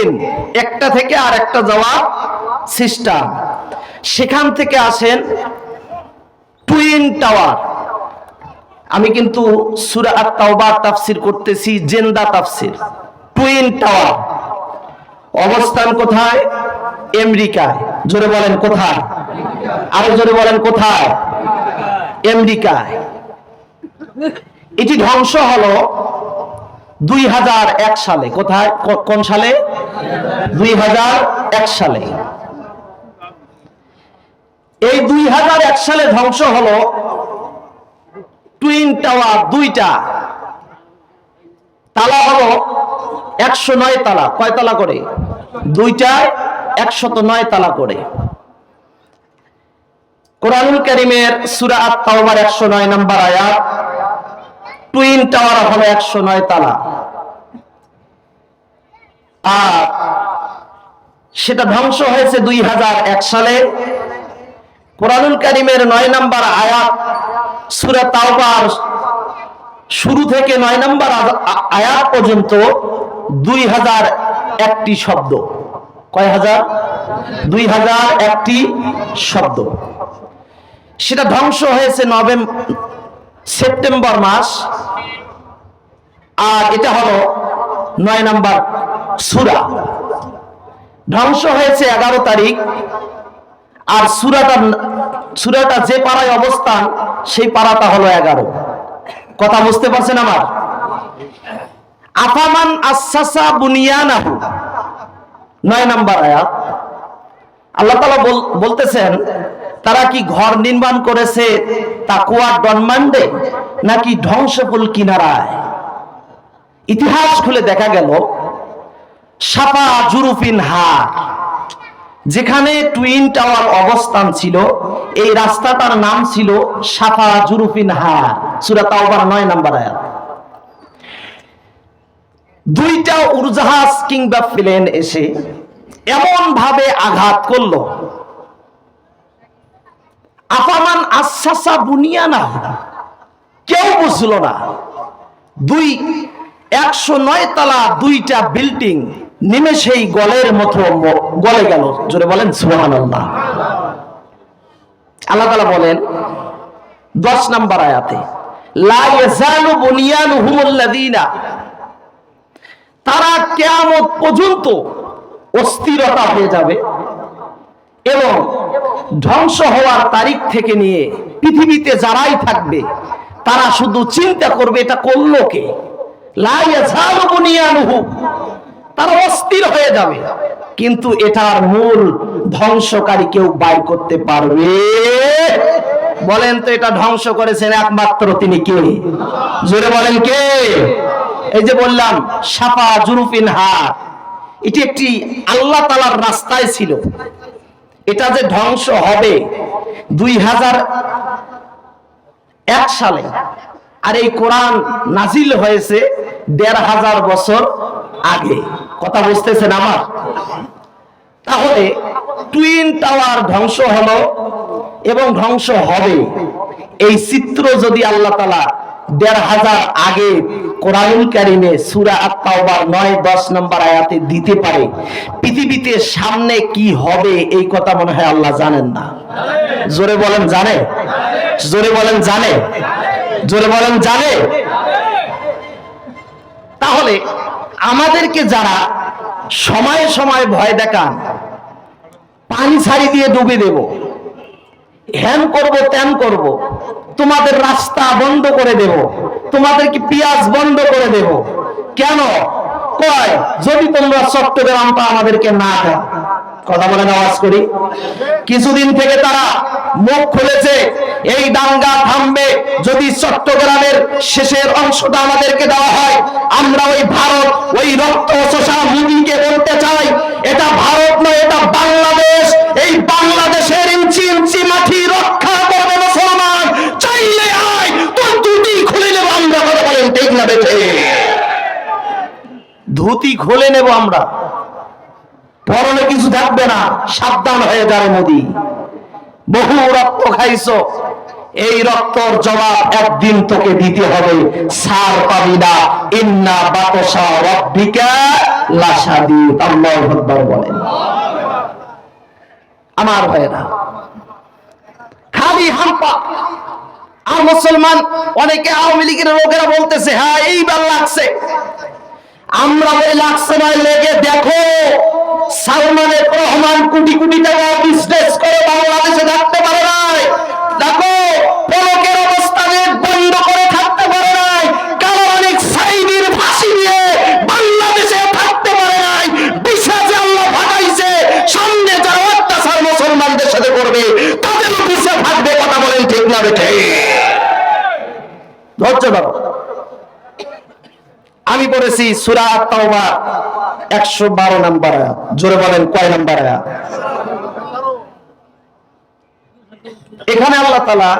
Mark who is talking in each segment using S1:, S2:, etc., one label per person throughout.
S1: In একটা থেকে আর একটা যাওয়ার সিস্টেম সেখান থেকে আসেন টুইন টাওয়ার। আমি কিন্তু সুরা আত তাওবা তাফসির করতেছি, জেন্দা তাফসির। Twin tower. অবস্থান কোথায়? আমেরিকায়। জোরে বলেন কোথায়? আরও জোরে বলেন কোথায়? আমেরিকায়। এটি ধ্বংস হলো দুই হাজার এক সালে, কোথায়? কোন সালে? দুই হাজার এক সালে। এই দুই হাজার এক সালে ধ্বংস হলো টুইন টাওয়ার দুইটা। তালা হলো একশো নয় তালা। কয় তালা করে? দুইটায় একশত নয় তালা করে। কোরআনুল করিমের সুরা আত একশো নয় নম্বর আয়াত, টুইন টাওয়ার হলো একশো নয় তালা। আর সেটা ধ্বংস হয়েছে দুই হাজার এক সালে। কোরআনুল করিমের নয় নম্বর আয়াত, সুরা তাওবার, শুরু থেকে নয় নম্বর আয়াত পর্যন্ত দুই হাজার একটি শব্দ। কয় হাজার? দুই হাজার একটি শব্দ। সেটা ধ্বংস হয়েছে নভেম্বর সেপ্টেম্বর মাস। আর এটা হলো নয় নাম্বার সুরা। ধ্বংস হয়েছে এগারো তারিখ, আর সুরাটা সুরাটা যে পাড়ায় অবস্থান, সেই পাড়াটা হলো এগারো। কথা বুঝতে পারছেন আমার? আফামান আসাসা বুনিয়ানাহু। নয় নাম্বার আয়াত আল্লাহ তালা বলতেছেন, তারা কি ঘর নির্মাণ করেছে তাকুয়ার ডনমান্ডে নাকি ধ্বংসফুল কিনারায়? ইতিহাস খুলে দেখা গেল সাপা জুরুফিন হার যেখানে টুইন টাওয়ার অবস্থান ছিল, এই রাস্তাটার নাম ছিল সাফা জুরুফিন হার সুরা তাওবার নয় নাম্বার আয়াত। দুইটা উড়জাহাজ কিংবা প্লেন এসে এমন ভাবে আঘাত করল। আফামান আশ্বাসা বুনিয়া না কেউ বুঝলো না। দুই একশো নয় তলা দুইটা বিল্ডিং নিমেষেই গলের মতো গলে গেল। জোরে বলেন সুহান আল্লাহ আল্লাহ তালা বলেন, দশ নাম্বার আয়াতে তারা কেয়ামত পর্যন্ত অস্থিরতা হয়ে যাবে এবং ধ্বংস হওয়ার তারিখ থেকে নিয়ে পৃথিবীতে যারাই থাকবে, তারা শুধু চিন্তা করবে, এটা করল কে? তারা অস্থির হয়ে যাবে। কিন্তু এটার মূল ধ্বংসকারী কেউ বাই করতে পারবে? বলেন তো এটা ধ্বংস করেছেন একমাত্র তিনি কে? জোরে বলেন কে? এই যে বললাম, সাফা জুরুফিন এটি একটি আল্লাহ তালার রাস্তায় ছিল। এটা যে ধ্বংস হবে দুই হাজার এক সালে আর এই কোরআন নাজিল হয়েছে দেড় হাজার বছর আগে। কথা বুঝতেছেন আমার? তাহলে টুইন টাওয়ার ধ্বংস হলো এবং ধ্বংস হবে। এই চিত্র যদি আল্লাহ তালা দেড় হাজার আগে কোরআনুল কারিমে সুরা আত্মাওবার নয়, দশ নম্বর আয়াতে দিতে পারে। পৃথিবীতে সামনে কি হবে এই কথা মনে হয় আল্লাহ জানেন না। জোরে বলেন জানে? জোরে বলেন জানে? জোরে বলেন, জানে? তাহলে আমাদেরকে যারা সময়ে সময়ে ভয় দেখান, পানি ছাড়ি দিয়ে ডুবে দেব হ্যান করব ত্যান করব, তোমাদের রাস্তা বন্ধ করে দেব তোমাদের কি পিয়াজ বন্ধ করে দেব। কেন? কয়? যদি তোমরা চট্টগ্রামটা আমাদেরকে না দাও। কথা বলে আওয়াজ করি। কিছুদিন থেকে তারা মুখ খুলেছে, এই দাঙ্গা থামবে। যদি চট্টগ্রামের শেষের অংশটা আমাদেরকে দেওয়া হয়, আমরা ওই ভারত, ওই রক্ত মুদিকে বলতে চাই। এটা ভারত নয়, এটা বাংলাদেশ। এই বাংলাদেশের ইঞ্চি ইঞ্চি মাটি রক্ষা করবে মুসলমান। চাইলে আয়, তোর দুটি খুলে নেব, আমরা কথা বলেন, ঠিক না, বেঠে? ধুতি খুলে নেব আমরা। পরনে কিছু থাকবে না, সাবধান হয়ে যাবে মোদি। বহু রক্ত খাইছো, এই রক্তর জবাব একদিন তোকে দিতে হবে। সার পাবি না। ইন্না বাতসা রব্বিকা লাসাদিদ আল্লাহু আকবার বলেন। আমার ভাইরা খালি হাম্পা আর মুসলমান, অনেকে আওয়ামী লীগের লোকেরা বলতেছে হ্যাঁ এইবার লাগছে। আমরা ওই না লেগে দেখো, সালমানের রহমান কোটি কোটি টাকা বিজনেস করে বাংলাদেশে থাকতে পারে নাই। দেখো, পলকের অবস্থানে বন্ধ করে থাকতে পারে নাই। কালো অনেক সাইদির ফাঁসি দিয়ে বাংলাদেশে থাকতে পারে নাই। বিশ্বাসে আল্লাহ ভাগাইছে সামনে যারা অত্যাচার মুসলমানদের সাথে করবে, তাদের পিছে থাকবে কথা বলেন ঠিক না, বেঠে। ধৈর্য ধরো। আমি পড়েছি সুরা তাওবা একশো বারো নাম্বার আয়াত। জোরে বলেন, কয় নাম্বার আয়াত? এখানে আল্লাহ তালা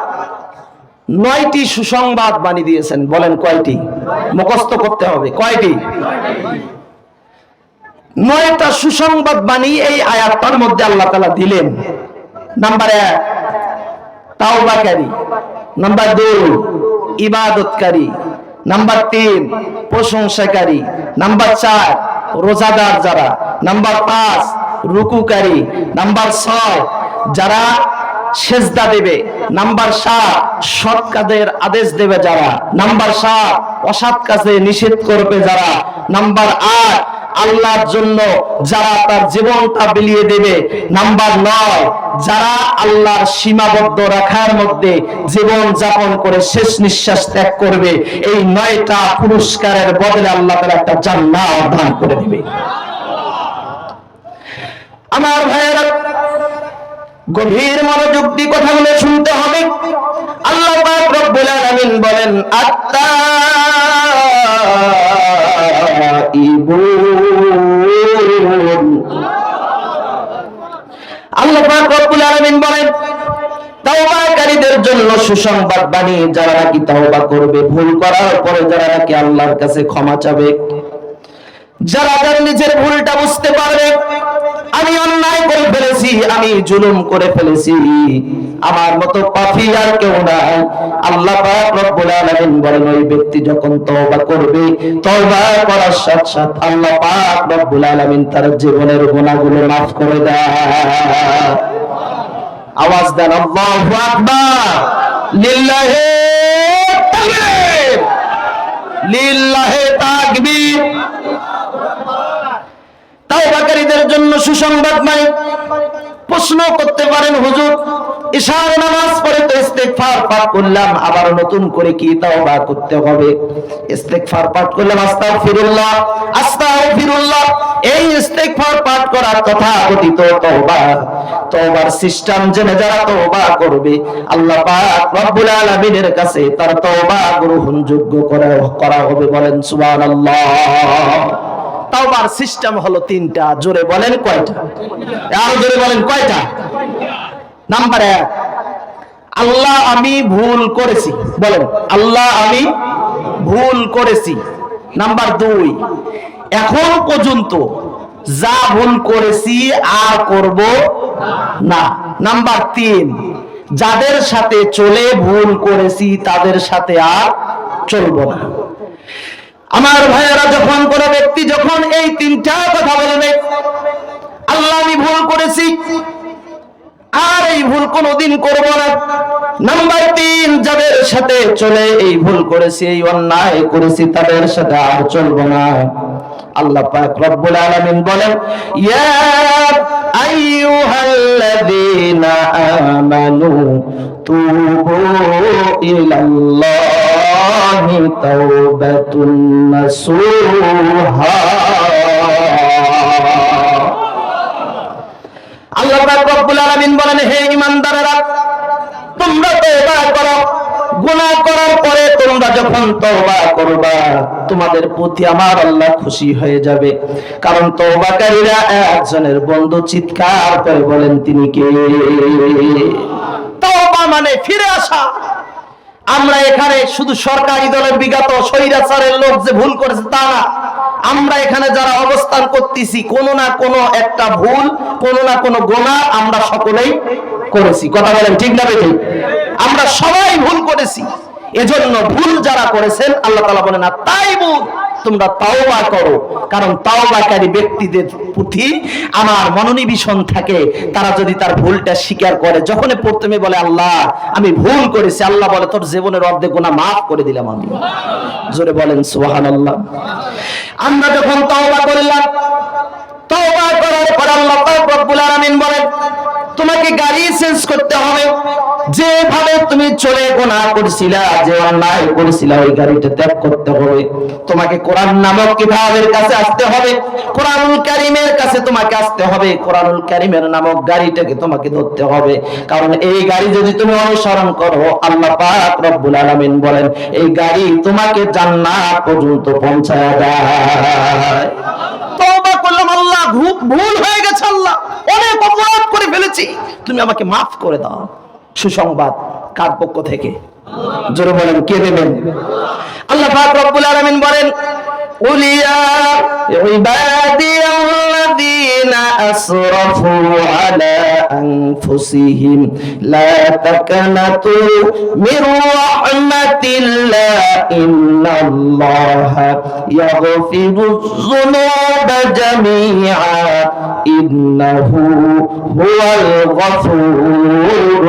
S1: নয়টি সুসংবাদ বাণী দিয়েছেন। বলেন, কয়টি? মুখস্থ করতে হবে। কয়টি? নয়টা সুসংবাদ বাণী এই আয়াতটার মধ্যে আল্লাহ তালা দিলেন। নাম্বার এক, তাওবাকারী। নাম্বার দুই, ইবাদতকারী। নাম্বার তিন প্রশংসাকারী। নাম্বার চার, রোজাদার যারা। নাম্বার পাঁচ, রুকুকারী। নাম্বার ছয়, যারা সেজদা দেবে। নাম্বার সাত, সৎ কাজের আদেশ দেবে যারা। নাম্বার সাত, অসৎ কাজে নিষেধ করবে যারা। নাম্বার আট আল্লাহর জন্য যারা তার জীবনটা বিলিয়ে দেবে। নাম্বার নয়, যারা আল্লাহর সীমাবদ্ধ রাখার মধ্যে জীবন যাপন করে শেষ নিঃশ্বাস ত্যাগ করবে, এই নয়টা পুরস্কারের বদলে আল্লাহ তারা একটা জান্নাত দান করে দিবে। আমার ভাইয়েরা, গভীর মনোযোগ দিয়ে কথাগুলো শুনতে হবে। আল্লাহ রব্বুল আলামিন বলেন আত্তাইবুন জন্য সুসংবাদ যারা করবে, ভুল করার পরে যারা আল্লাহর কাছে ক্ষমা চাবে, যারা নিজের ভুলটা বুঝতে পারবে আমি অন্যায় করে ফেলেছি, আমি জুলুম করে ফেলেছি। আমার মতো পাপী আর কেউ নাই। আল্লাহ রব্বুল আলামিন বলেন, ওই ব্যক্তি যখন তওবা করবে, তওবা করার সাথে সাথে আল্লাহ পাক রব্বুল আলামিন তার জীবনের গুনাহগুলো মাফ করে দেয়। আওয়াজ দেন, আল্লাহু আকবার। লিল্লাহি তাকবীর। লিল্লাহি তাকবীর। তাওবাকারীদের জন্য সুসংবাদ নাই। প্রশ্ন করতে পারেন, হুজুর ইশার নামাজ পড়ে তো ইস্তেগফার পাঠ করলাম, আবার নতুন করে কি তাওবা করতে হবে? ইস্তেগফার পাঠ করলাম, আস্তাগফিরুল্লাহ আস্তাগফিরুল্লাহ। এই ইস্তেগফার পাঠ করার কথা কথিত, তওবা। তওবার সিস্টেম জেনে যারা তওবা করবে, আল্লাহ পাক রব্বুল আলামিনের কাছে তার তওবা গ্রহণযোগ্য করা করা হবে বলেন, সুবহানাল্লাহ। তাওবার সিস্টেম হলো তিনটা। জোরে বলেন কয়টা? আরও জোরে বলেন কয়টা? নাম্বার এক, আল্লাহ আমি ভুল করেছি। বলেন, আল্লাহ আমি ভুল করেছি। নাম্বার দুই, এখন পর্যন্ত যা ভুল করেছি আর করব না। নাম্বার তিন, যাদের সাথে চলে ভুল করেছি তাদের সাথে আর চলবো না। আমার ভাইয়েরা যখন কোন ব্যক্তি যখন এই তিনটা কথা বলবে, আল্লাহ আমি ভুল করেছি, আর এই ভুল কোনোদিন করব না। নাম্বার তিন, যাদের সাথে চলে এই ভুল করেছি, এই অন্যায় করেছি, তাদের সাথে আর চলবো না। আল্লাহ পাক রব্বুল আলামিন বলেন, ইয়া আইয়ুহাল্লাযীনা আমানু তুবু ইলাল্লাহি। তাওবাতুন নাসুহা আল্লাহ পাক রব্বুল আলামিন বলেন হে ঈমানদারেরা তোমরা তওবা করো। গুনাহ করার পরে তোমরা যখন তওবা করবা তোমাদের প্রতি আমার আল্লাহ খুশি হয়ে যাবে। কারণ তওবাকারীরা একজনের বন্ধু চিৎকার করে বলেন তিনি কে? তওবা মানে ফিরে আসা। আমরা এখানে শুধু সরকারি দলের বিগত স্বৈরাচারের লোক যে ভুল করেছে তা না। আমরা এখানে যারা অবস্থান করতেছি, কোনো না কোনো একটা ভুল, কোনো না কোনো গোনা আমরা সকলেই করেছি। কথা বলেন ঠিক না বেঠিক? আমরা সবাই ভুল করেছি। এজন্য ভুল যারা করেছেন, আল্লাহ তালা বলে, না, তাই ভুল। তোমরা তাওবা করো। কারণ তাওবাকারী ব্যক্তিদের প্রতি আমার মনোনিবেশন থাকে। তারা যদি তার ভুলটা স্বীকার করে যখন প্রথমে বলে, আল্লাহ, আমি ভুল করেছি, আল্লাহ বলে, তোর জীবনের অর্ধেক গুণা মাফ করে দিলাম আমি। জোরে বলেন সুহান আল্লাহ আমরা যখন তাওবা করলাম, তওবা করার পর আল্লাহ রব্বুল আলামিন বলেন, তোমাকে গাড়ি চেঞ্জ করতে হবে। যেভাবে তুমি চলে গোনা করছিলা, যে অন্যায় করছিলা, ওই গাড়িটা ত্যাগ করতে হবে। তোমাকে কোরআন নামক কিতাবের কাছে আসতে হবে, কোরআনুল কারীমের কাছে তোমাকে আসতে হবে, কোরআনুল কারীমের নামক গাড়িটাকে তোমাকে ধরতে হবে। কারণ এই গাড়ি যদি তুমি অনুসরণ করো, আল্লাহ পাক রব্বুল আলামিন বলেন, এই গাড়ি তোমাকে জান্নাত পর্যন্ত পৌঁছায় দেয়। তওবা করলাম আল্লাহ ভুল হয়ে গেছে আল্লাহ, অনেক অপরাধ করে ফেলেছি। তুমি আমাকে মাফ করে দাও। সুসংবাদ কার পক্ষ থেকে? জোরে বলেন কে দেবেন? আল্লাহ রব্বুল আলামিন বলেন قل يا عبادي الذين أسرفوا على أنفسهم لا تقنطوا من رحمة الله إن الله يغفر الذنوب جميعا إنه هو الغفور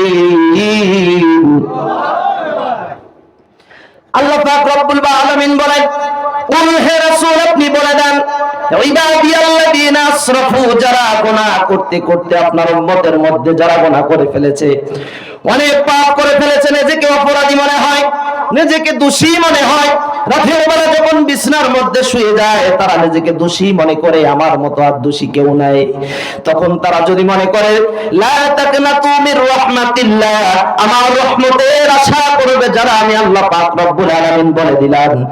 S1: الرحيم. আল্লাহ পাক রব্বুল আলামিন বলেন, কুল হে রাসূল, আপনি বলে দেন ইবাদিয়াল্লাযীনা আসরাফু, যারা গুনাহ করতে করতে আপনার উম্মতের মধ্যে যারা গুনাহ করে ফেলেছে অনেক পাপ করে ফেলেছে, নিজেকে অপরাধী মনে হয়, নিজেকে দোষী মনে হয়। রাতের বেলা যখন বিছনার মধ্যে শুয়ে যায়, তারা নিজেকে দোষী মনে করে, আমার মতো আর দোষী কেউ নাই। তখন তারা যদি মনে করে আমার রহমতের আশা করবে যারা আমি আল্লাহ পাক রব্বুল আলামিন বলে দিলাম।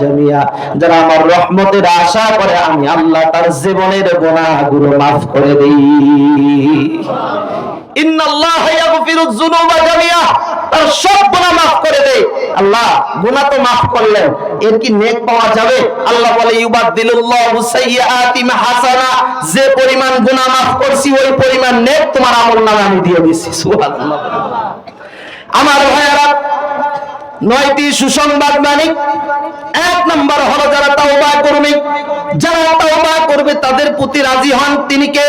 S1: জামিয়া। যারা আমার রহমতের আশা করে, আমি আল্লাহ তার জীবনের গুনাহগুলো maaf করে দেই। যে পরিমাণ maaf করছি, ওই পরিমাণ নেক তোমার আমি দিয়ে দিছি। আমার ভাইয়েরা, নয়টি সুসংবাদ মানিক। এক নম্বর হলো যারা তাওবা করবে। যারা তাওবা করবে, তাদের প্রতি রাজি হন। তিনি কে?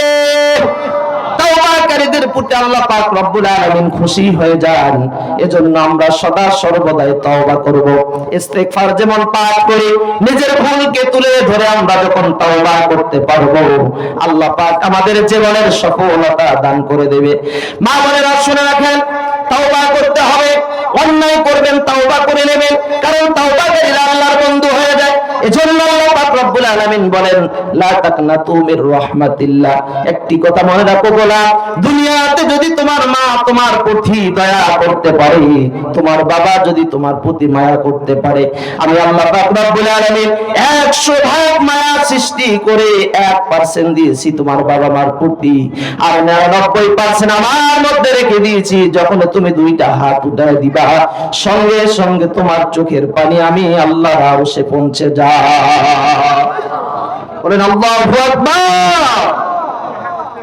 S1: আল্লাহ পাক আমাদের জীবনের সফলতা দান করে দেবে। মা বোনেরা শুনে রাখেন, তাওবা করতে হবে, অন্যায় করবেন, তাওবা করে নেবেন, কারণ তাওবাকারীরা আল্লাহর বন্ধু হয়ে যায়। এজন্য আল্লাহ রব্বুল আলামিন বলেন একটি কথা মনে রাখো দুনিয়াতে যদি তোমার মা তোমার প্রতি দয়া করতে পারে, তোমার বাবা যদি তোমার প্রতি মায়া করতে পারে, আমি আল্লাহ রব্বুল আলামিন 100 ভাগ মায়া সৃষ্টি করে 1% দিয়েছি তোমার বাবা মার প্রতি আর 99% আমার মধ্যে রেখে দিয়েছি, যখন তুমি দুইটা হাত উঠায় দিবা, সঙ্গে সঙ্গে তোমার চোখের পানি আমি আল্লাহর আরশে পৌঁছে যা বলেন, আল্লাহ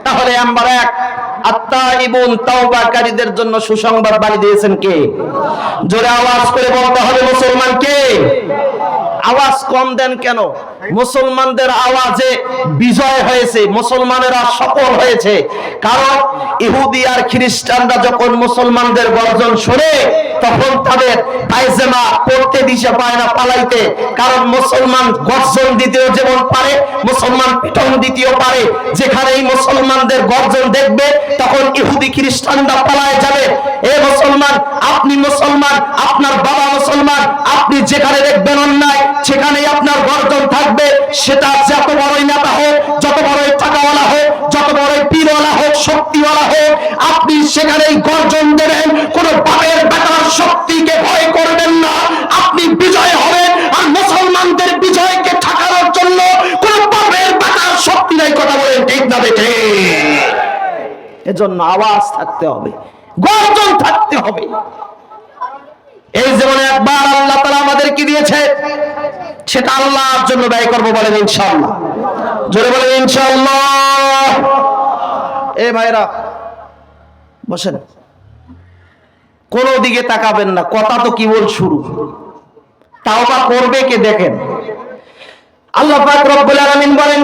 S1: তাহলে আমরা এক, আত্মা ইবুন তাওবাকারীদের জন্য সুসংবাদ বাড়ি দিয়েছেন কে? জোরে আওয়াজ করে বলতে হবে মুসলমান কে? আওয়াজ কম দেন কেন? মুসলমানদের আওয়াজে বিজয় হয়েছে, মুসলমানেরা সফল হয়েছে। কারণ ইহুদি আর খ্রিস্টানরা যখন মুসলমানদের গর্জন শুনে, তখন তাদের পায়জামা পড়তে দিশে পায় না পালাইতে। কারণ মুসলমান গর্জন দিতেও যেমন পারে, মুসলমান পিটন দিতেও পারে। যেখানেই মুসলমানদের গর্জন দেখবে, তখন ইহুদি খ্রিস্টানরা পালায় যাবে। এ মুসলমান, আপনি মুসলমান, আপনার বাবা মুসলমান আপনি যেখানে দেখবেন অন্যায়, সেখানেই আপনার গর্জন থাকবে। সেটা যত বড়ই নেতা হোক, যত বড়ই টাকাওয়ালা হোক, যত বড়ই পীরওয়ালা হোক, শক্তিওয়ালা হোক, আপনি সেখানেই গর্জন দেবেন। কোন বাপের বেটার শক্তিকে ভয় করবেন না। আপনি বিজয় হবেন, আর মুসলমানদের বিজয়কে ঠেকানোর জন্য কোন বাপের বেটার শক্তি নাই। কথা বলেন ঠিক না বেঠে? এজন্য আওয়াজ থাকতে হবে, গর্জন থাকতে হবে। এই জীবনে একবার আল্লাহ তালা আমাদেরকে দিয়েছে? সেটা আল্লাহর জন্য ব্যয় করব বলেন ইনশাআল্লাহ। জোরে বলেন ইনশাআল্লাহ। এ ভাইরা, বসেন। কোন দিকে তাকাবেন না, কথা তো কি বল শুরু। তাও বা করবে কে দেখেন? আল্লাহ পাক রব্বুল আলামিন বলেন,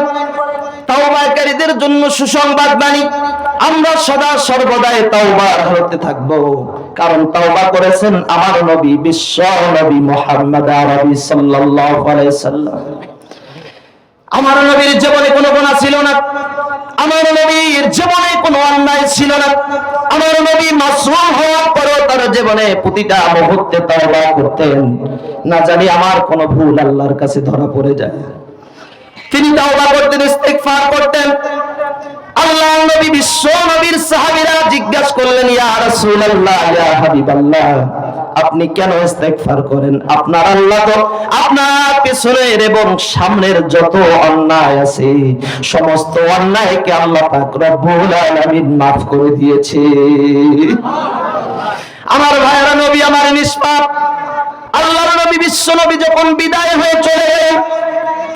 S1: তাওবাকারীদের জন্য সুসংবাদ বাণী, আমরা সদা সর্বদাই তাওবা করতে থাকব। কারণ তাওবা করেছেন আমার নবী, বিশ্ব নবী মুহাম্মদ আরবি সাল্লাল্লাহু আলাইহি সাল্লাম। আমার নবীর জীবনে কোনো গুনাহ ছিল না। আমার নবীর জীবনে কোনো অন্যায় ছিল না। আমার নবী মাসুম হওয়ার পরেও তার জীবনে প্রতিটা মুহূর্তে তওবা করতেন। না জানি আমার কোনো ভুল আল্লাহর কাছে ধরা পড়ে যায়। তিনি তাওবা করতেন, ইস্তেগফার করতেন। আল্লাহ নবী বিশ্ব নবীর সাহাবীরা জিজ্ঞাসা করলেন, ইয়া রাসূলুল্লাহ, ইয়া হাবিবাল্লাহ, আপনি কেন ইস্তেগফার করেন? আপনার আল্লাহ তো আপনার পেছনের এবং সামনের যত অন্যায় আছে, সমস্ত অন্যায়কে আল্লাহ পাক রব্বুল আলামিন maaf করে দিয়েছে। আমার ভাইরা নবী আমার নিষ্পাপ। আল্লাহর নবী বিশ্ব নবী যখন বিদায় হয়ে চলে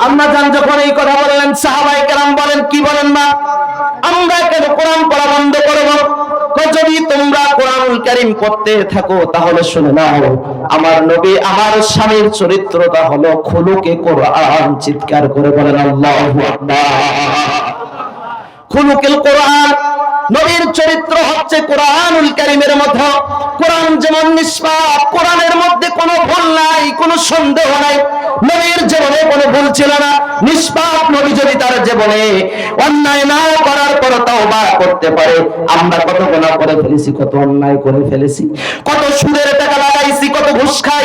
S1: আম্মা জান যখন এই কথা বললেন সাহাবাই কেরাম বলেন, কি বলেন মা? আমরা কেন কোরআন পড়া বন্ধ করব? যদি তোমরা কোরআনুল কারীম পড়তে থাকো, তাহলে শুনে নাও, আমার নবী, আমার স্বামীর চরিত্রটা হলো খুলুকে কোরআন চিৎকার করে বলেন, আল্লাহু আকবার। খুলুকিল কোরআন নবীর চরিত্র হচ্ছে কোরআনুল কারীমের মধ্যে। কোরআন যেমন নিষ্পাপ, কোরআনের মধ্যে কোনো ভুল নাই, কোনো সন্দেহ নাই। নবীর জীবনে কোনো ভুল ছিল না। নিষ্পাপ নবী যদি তার জীবনে অন্যায় না করার পর তওবা করতে পারে, আমরা কত গুনাহ করে ফেলেছি, কত অন্যায় করে ফেলেছি, কত সুদের টাকা লাগাইছি, কত ঘুষ খাই।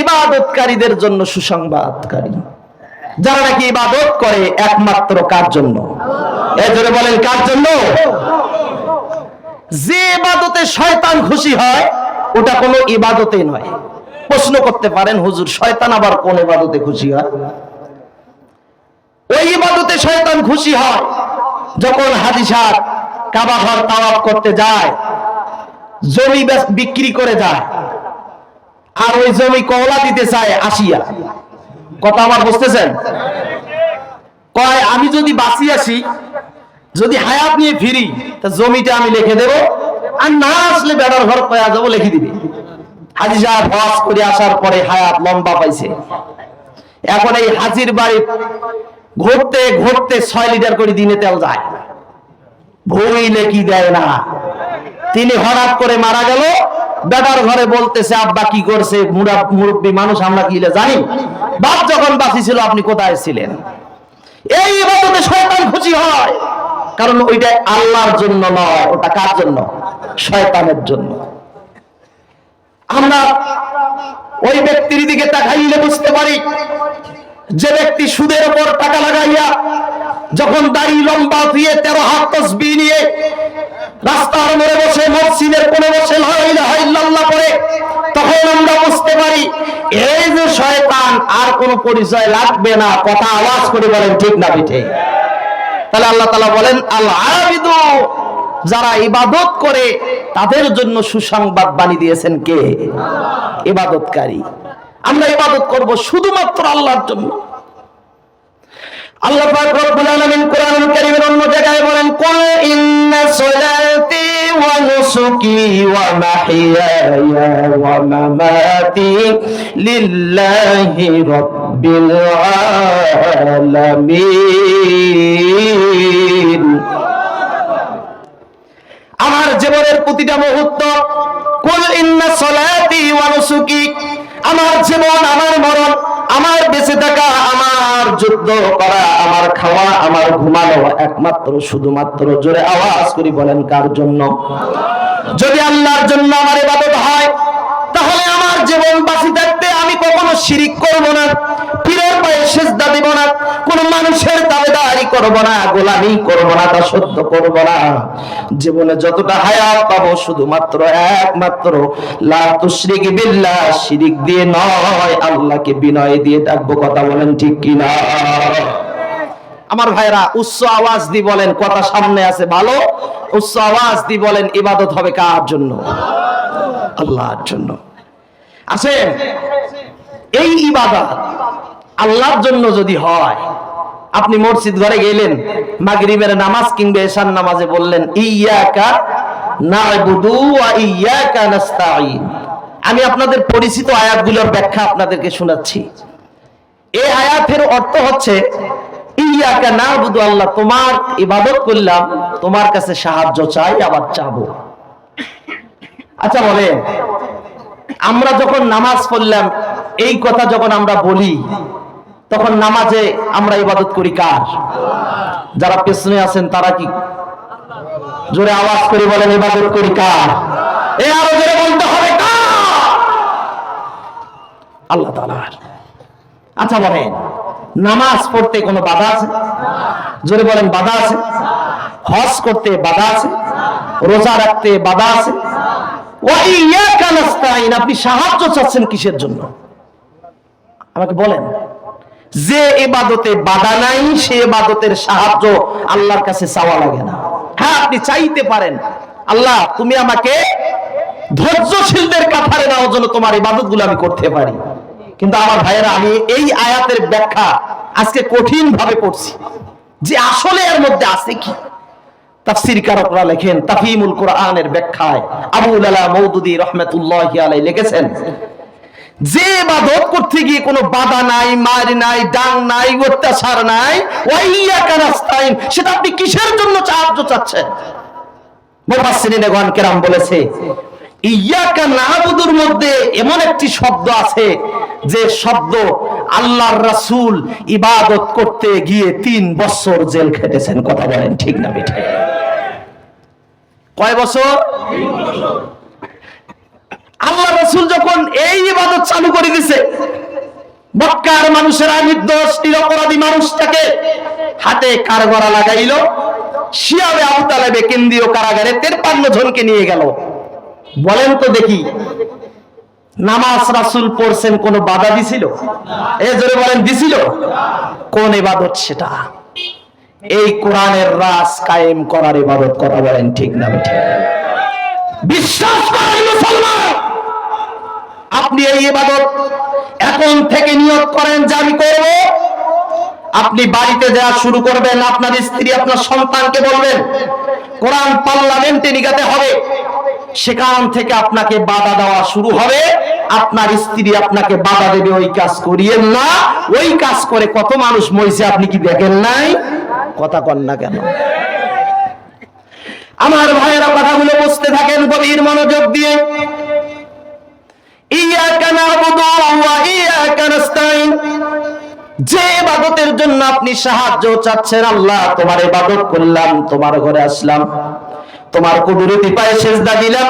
S1: ইবাদতকারীদের জন্য সুসংবাদকারী। যারা নাকি ইবাদত করে একমাত্র কার জন্য? এই জন্য বলেন, কার জন্য? যে ইবাদতে শয়তান খুশি হয়, ওটা কোনো ইবাদতে নয়। প্রশ্ন করতে পারেন, হুজুর, শয়তান আবার কোন ইবাদতে খুশি হয়? ওই ইবাদতে শয়তান খুশি হয়, যখন হাদিসার কাবা ঘর তাওয়াফ করতে যায়, জমি বিক্রি করে যায় আর ওই জমি কওলা দিতে চায় আসিয়া। কথা আমার বুঝতেছেন? কয়, আমি যদি বাঁচি আসি, যদি হায়াত নিয়ে ফিরি, তা জমিটা আমি লিখে দেব, আর না আসলে বেড়ার ঘর কয়া যাব, লিখে দিবি। হাজি সাহেব হজ করে আসার পরে হায়াত লম্বা পাইছে। এখন এই হাজির বাড়ি ঘুরতে ঘুরতে ছয় লিটার করে দিনে তেল যায়। ভুইলে কি দেয় না। তিনি হঠাৎ করে মারা গেল বেটার ঘরে বলতেছে, আব্বা কি করছে? মুরব্বী মানুষ, আমরা কি জানি? বাপ যখন বাঁচি ছিল, আপনি কোথায় ছিলেন? এই ইবাদতে শয়তান খুশি হয়। কারণ ওইটা আল্লাহর জন্য নয়, ওটা কার জন্য? শয়তানের জন্য। আমরা ওই ব্যক্তির দিকে তাকাইলে বুঝতে পারি, যে ব্যক্তি সুদের উপর টাকা লাগাইয়া, যখন দাড়ি লম্বা দিয়ে তেরো হাত তসবি নিয়ে রাস্তার মোড়ে বসে, মসজিদের কোণে বসে করে তখন আমরা বুঝতে পারি, এই যে শয়তান, আর কোনো পরিচয় লাগবে না। কথা আওয়াজ করে বলেন, ঠিক না পিঠে তাহলে আল্লাহ তালা বলেন আল আবিদু যারা ইবাদত করে, তাদের জন্য সুসংবাদ বাণী দিয়েছেন কে? ইবাদতকারী। আমরা ইবাদত করব শুধুমাত্র আল্লাহর জন্য। আল্লাহ পাক রব্বুল আলামিন কোরআনুল কারীমের অন্য জায়গায় বলেন, কুল ইন্না ওয়া নুসুকি ওয়া মাহইয়ায়া ওয়া মামাতি লিল্লাহি আলামিন। আমার জীবনের প্রতিটা মুহূর্ত, কুল ইন্না সলাতি ওয়া নুসুকি। আমার জীবন, আমার মরণ আমার বেঁচে থাকা আমার যুদ্ধ করা, আমার খাওয়া, আমার ঘুমানো একমাত্র, শুধুমাত্র জোরে আওয়াজ করি বলেন কার জন্য? যদি আল্লাহর জন্য আমার ইবাদত হয়, তাহলে আমার জীবন বাঁচি থাকতে আমি কখনো শিরিক করব না। পায়ে সেজদা দিব না। কোন মানুষের দাবেদারি করব না, গোলামি করব না, তা সত্য করব না। জীবনে যতটা হায়াত পাবো শুধুমাত্র একমাত্র। লা তুশরিক বিল্লাহ, শিরিক দিয়ে নয়, আল্লাহকে বিনয় দিয়ে ডাকবো, কথা বলেন ঠিক কিনা? আমার ভাইরা, উচ্চ আওয়াজ বলেন, কথা সামনে আছে, ভালো? উচ্চ আওয়াজ বলেন, ইবাদত হবে কার জন্য? আল্লাহর জন্য। আছেন এই ইবাদত আল্লাহর জন্য যদি হয়, আপনি মসজিদ ঘরে গেলেন, মাগরিবের নামাজ কিংবা এশার নামাজে বললেন ইয়াকা না'বুদু ওয়া ইয়াকা নাস্তাঈন। আমি আপনাদের পরিচিত আয়াতগুলোর ব্যাখ্যা আপনাদেরকে শোনাচ্ছি। এই আয়াতের অর্থ হচ্ছে ইয়াকা না'বুদু, আল্লাহ তোমার ইবাদত করলাম, তোমার কাছে সাহায্য চাই, আবার চাবো। আচ্ছা বলেন, আমরা যখন নামাজ পড়লাম, এই কথা যখন আমরা বলি তখন নামাজে আমরা ইবাদত করি কার? যারা পেছনে আছেন তারা কি? জোরে আওয়াজ করে বলেন, ইবাদত করি কার? আল্লাহ আচ্ছা বলেন, নামাজ পড়তে কোনো বাধা আছে? জোরে বলেন, বাধা আছে? হজ করতে বাধা আছে? রোজা রাখতে বাধা আছে? আপনি সাহায্য চাচ্ছেন কিসের জন্য? আমাকে বলেন। যে ইবাদতে বাধা নাই, সে ইবাদতের সাহায্য আল্লাহর কাছে চাওয়া লাগে না। হ্যাঁ আপনি চাইতে পারেন। আল্লাহ, তুমি আমাকে ধৈর্যশীলদের কাতারে নেওয়ার জন্য তোমার ইবাদতগুলো আমি করতে পারি। কিন্তু আমার ভাইয়েরা, আমি এই আয়াতের ব্যাখ্যা আজকে কঠিন ভাবে পড়ছি। যে আসলে এর মধ্যে আছে কি? তাফসির লেখেন তাফিমুল কোরআনের ব্যাখ্যায় আবুল আলা মৌদুদি রহমাতুল্লাহি আলাইহি লিখেছেন যে ইবাদত করতে গিয়ে কোনো বাধা নাই, মার নাই, ডাং নাই, অত্যাচার নাই, ওয়াইয়াকা নাস্তাইন সেটা আপনি কিসের জন্য সাহায্য চাচ্ছেন? মুফাসসিরিনগণ কেরাম বলেছে, ইয়াকা নাবুদুর মধ্যে এমন একটি শব্দ আছে, যে শব্দ আল্লাহর রাসূল ইবাদত করতে গিয়ে তিন বছর জেল খেটেছেন। কথা বলেন ঠিক না বেঠে কয় বছর? আল্লাহ রসুল যখন এই ইবাদত চালু করে দিছে, মক্কার মানুষেরা নির্দোষ, নিরপরাধী মানুষটাকে হাতে কারগরা লাগাইল, শিয়াবে আবু তালেবে কেন্দ্রীয় কারাগারে তেরপান্ন জনকে নিয়ে গেল। বলেন তো দেখি, নামাজ রাসুল পড়ছেন কোন বাধা দিছিল? এ জোরে বলেন, দিছিল। কোন ইবাদত সেটা? এই কোরআনের রাস কায়েম করার ইবাদত কথা বলেন ঠিক না? বিশ্বাস করেন আপনি ইবাদত। এখন থেকে নিয়ত করেন, যে আমি করব, আপনি বাড়িতে যাওয়া শুরু করবেন, আপনার স্ত্রী, আপনার সন্তানকে বলবেন, কোরআন হবে। সেখান থেকে আপনাকে বাধা দেওয়া শুরু হবে। আপনার স্ত্রী আপনাকে বাধা দেবে, ওই কাজ করিয়েন না। ওই কাজ করে কত মানুষ মইছে আপনি কি দেখেন নাই? কথা কন না কেন? আমার ভাইয়েরা কথাগুলো বুঝতে থাকেন, গভীর মনোযোগ দিয়ে। যে ইবাদতের জন্য আপনি সাহায্য চাচ্ছেন আল্লাহ তোমার ইবাদত করলাম তোমার ঘরে আসলাম। তোমার কুদরতি পায়ে সেজদা দিলাম,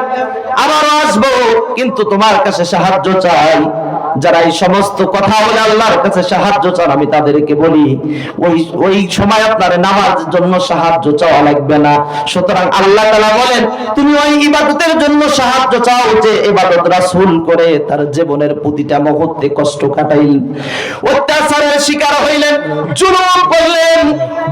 S1: আবারও আসব, কিন্তু তোমার কাছে সাহায্য চাই। যারা এই সমস্ত কথা বলে আল্লাহর কাছে সাহায্য চান, আমি তাদেরকে বলি, ওই ওই সময় আপনার নামাজের জন্য সাহায্য চাওয়া লাগবে না। সুতরাং আল্লাহ তাআলা বলেন, তুমি ওই ইবাদতের জন্য সাহায্য চাও যে ইবাদত রাসূল করে তার জীবনের প্রতিটা মুহূর্তে কষ্ট কাটাইলেন অত্যাচারের শিকার হইলেন, জুলুম করলেন,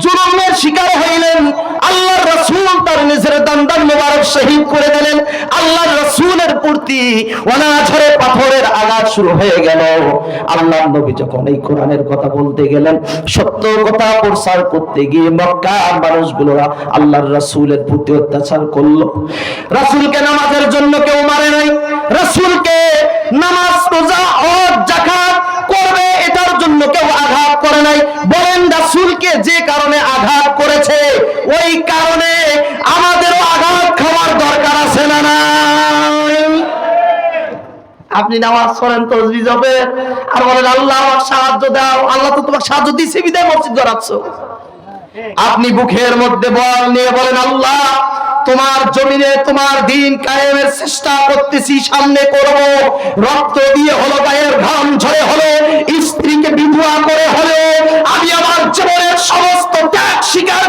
S1: জুলুমের শিকার হইলেন। আল্লাহর রাসূল তার নিজের দান্দান মোবারক শহীদ করে দিলেন। আল্লাহর রাসূলের প্রতি অনাঝরে পাথরের আঘাত শুরু হয়ে গেল। আল্লাহর নবী যখন এই কোরআনের কথা বলতে গেলেন সত্য কথা প্রচার করতে গিয়ে মক্কার মানুষগুলোরা আল্লাহর রাসূলের প্রতি অত্যাচার করল। রাসূলকে নামাজের জন্য কেউ মারে নাই। রাসূলকে নামাজ, রোজা, হজ, যাকাত করবে, এটার জন্য কেউ আঘাত করে নাই। বলেন রাসূলকে যে কারণে আঘাত করেছে, ওই কারণে আমাদেরও আঘাত খাওয়ার দরকার আছে না নাই আপনি নামাজ পড়েন, তসবি জপে আর বলেন, আল্লাহ আমার সাহায্য দাও, আল্লাহ তো তোমাকে সাহায্য দিচ্ছে বিদায় মসজিদ গড়াচ্ছ। আপনি বুকের মধ্যে বল নিয়ে বলেন, আল্লাহ, তোমার জমিনে তোমার দিন কায়েমের চেষ্টা করতেছি, সামনে করব। রক্ত দিয়ে হলো গায়ের ঘাম ঝরে হলো, স্ত্রীকে বিধবা করে হলো, আমি আমার জীবনের সমস্ত ত্যাগ স্বীকার